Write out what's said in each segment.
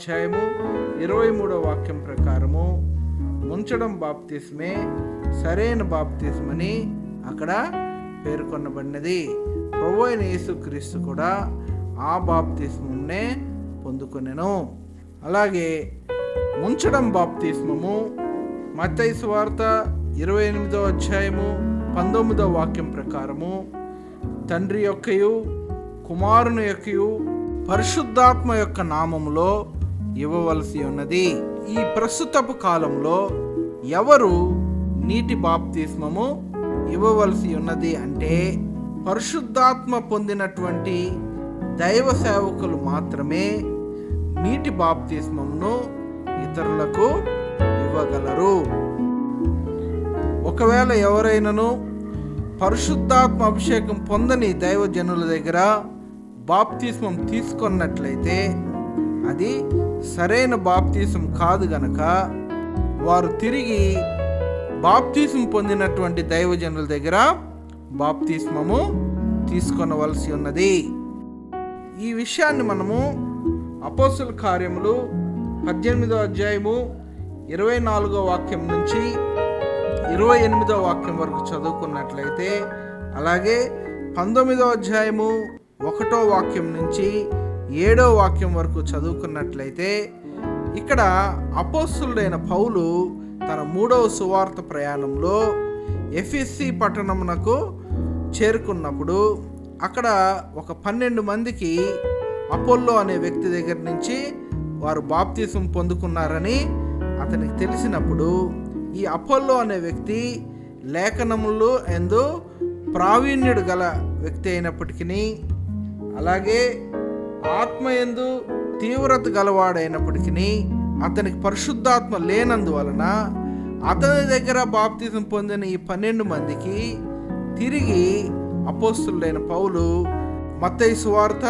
అధ్యాయము ఇరవై మూడో వాక్యం ప్రకారము ముంచడం బాప్తిస్మే సరైన బాప్తిస్మని అక్కడ పేర్కొనబడినది. ప్రభు అయిన యేసుక్రీస్తు కూడా ఆ బాప్తిస్మంనే పొందుకునేను. అలాగే ముంచడం బాప్తిస్మము మత్తైసు వార్త ఇరవై ఎనిమిదో అధ్యాయము పంతొమ్మిదో వాక్యం ప్రకారము తండ్రి యొక్కయు కుమారుని యొక్కయు పరిశుద్ధాత్మ యొక్క నామములో ఇవ్వవలసి ఉన్నది. ఈ ప్రస్తుతపు కాలంలో ఎవరు నీటి బాప్తిస్మము ఇవ్వవలసి ఉన్నది అంటే పరిశుద్ధాత్మ పొందినటువంటి దైవ సేవకులు మాత్రమే నీటి బాప్తిస్మమును ఇతరులకు ఇవ్వగలరు. ఒకవేళ ఎవరైనాను పరిశుద్ధాత్మ అభిషేకం పొందని దైవజనుల దగ్గర బాప్తిస్మం తీసుకున్నట్లయితే అది సరైన బాప్తీసం కాదు గనక వారు తిరిగి బాప్తీసం పొందినటువంటి దైవజనుల దగ్గర బాప్తీస్మము తీసుకొనవలసి ఉన్నది. ఈ విషయాన్ని మనము అపోసుల కార్యములు పద్దెనిమిదో అధ్యాయము ఇరవై నాలుగో వాక్యం నుంచి ఇరవై ఎనిమిదో వాక్యం వరకు చదువుకున్నట్లయితే అలాగే పంతొమ్మిదో అధ్యాయము ఒకటో వాక్యం నుంచి ఏడో వాక్యం వరకు చదువుకున్నట్లయితే ఇక్కడ అపోస్తుడైన పౌలు తన మూడవ సువార్త ప్రయాణంలో ఎఫ్ఎస్సి పట్టణమునకు చేరుకున్నప్పుడు అక్కడ ఒక పన్నెండు మందికి అపోల్లో అనే వ్యక్తి దగ్గర నుంచి వారు బాప్తీసం పొందుకున్నారని అతనికి తెలిసినప్పుడు ఈ అపోల్లో అనే వ్యక్తి లేఖనములు ఎందు ప్రావీణ్యుడు గల వ్యక్తి అయినప్పటికీ అలాగే ఆత్మయందు తీవ్రత గలవాడైనప్పటికీ అతనికి పరిశుద్ధాత్మ లేనందువలన అతని దగ్గర బాప్తిజం పొందిన ఈ పన్నెండు మందికి తిరిగి అపోస్తులైన పౌలు మత్తయి సువార్త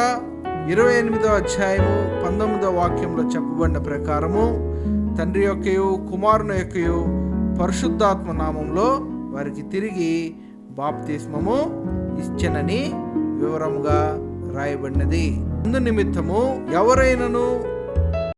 ఇరవై ఎనిమిదో అధ్యాయము పంతొమ్మిదో వాక్యంలో చెప్పబడిన ప్రకారము తండ్రి యొక్కయు కుమారుని యొక్కయు పరిశుద్ధాత్మ నామంలో వారికి తిరిగి బాప్తిస్మము ఇచ్చనని వివరముగా రాయబడినది. నిమిత్తము ఎవరైనను